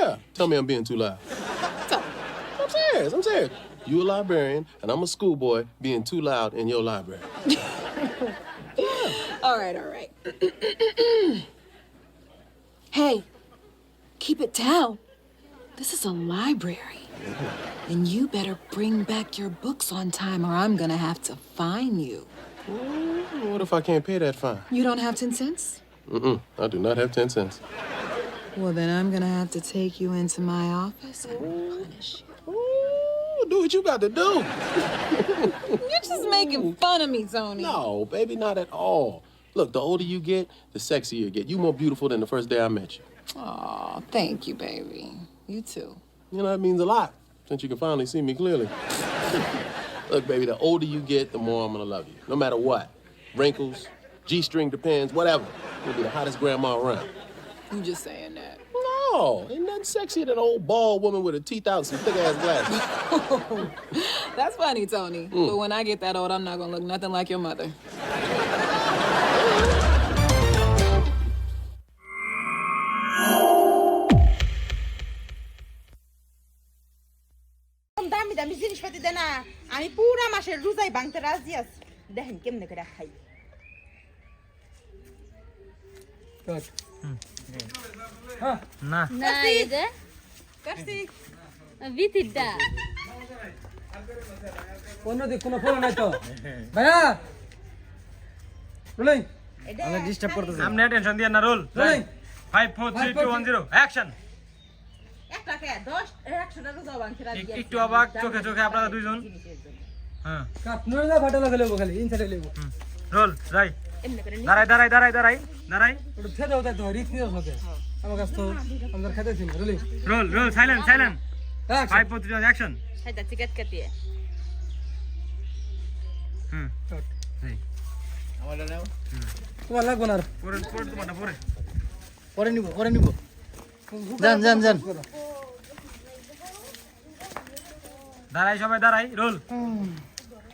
Yeah. Tell me I'm being too loud. I'm serious. I'm serious. You a librarian, and I'm a schoolboy being too loud in your library. All right, all right. hey, keep it down. This is a library. And you better bring back your books on time or I'm gonna have to fine you. What if I can't pay that fine? You don't have 10 cents? Mm-mm. I do not have 10 cents. Well, then I'm gonna have to take you into my office and punish you. Ooh, do what you got to do. You're just making fun of me, Tony. No, baby, not at all. Look, the older you get, the sexier you get. You more beautiful than the first day I met you. Aw, thank you, baby. You too. You know, that means a lot since you can finally see me clearly. Look, baby, the older you get, the more I'm gonna love you. No matter what. Wrinkles, G string depends, whatever. You'll be the hottest grandma around. You just saying that. No, ain't nothing sexier than an old bald woman with her teeth out and some thick ass glasses. That's funny, Tony. But when I get that old, I'm not gonna look nothing like your mother. দামি দামি জিনিসপাতি দে না আমি পুরা মাসের রোজাই ভাঙতে রাজি আছি দেখেন কেমনে করে খাই না না এই যে কাটছি ভিতিরটা অন্যদিক কোনো ফোন নাই তো। ভাইয়া! রোলিং! এটা ডিস্টার্ব করতেছে। আপনি টেনশন দিয়ে না roll. Rolling! Five four three two one zero action একটা অবাক চোখে চোখে আপনারা দুইজন। হ্যাঁ। কাপ নুরে যা ফাটা লাগলে খালি ইনসাইডে লেবো। রোল যাই। দাঁড়াই দাঁড়াই দাঁড়াই দাঁড়াই। দাঁড়াই ওটা খেতে হতে তো রিস্ক নিতে হবে আমার কাছে তো আমাদের খেতে ছিল rolling roll roll silent silent five five four three action খাইতে চিকেট কাটিয়ে। হুম। এই, তোমার লাগবো না আর? পরে নিব পরে নিব। যান যান যান। দাঁড়াই সবাই দাঁড়াই রোল।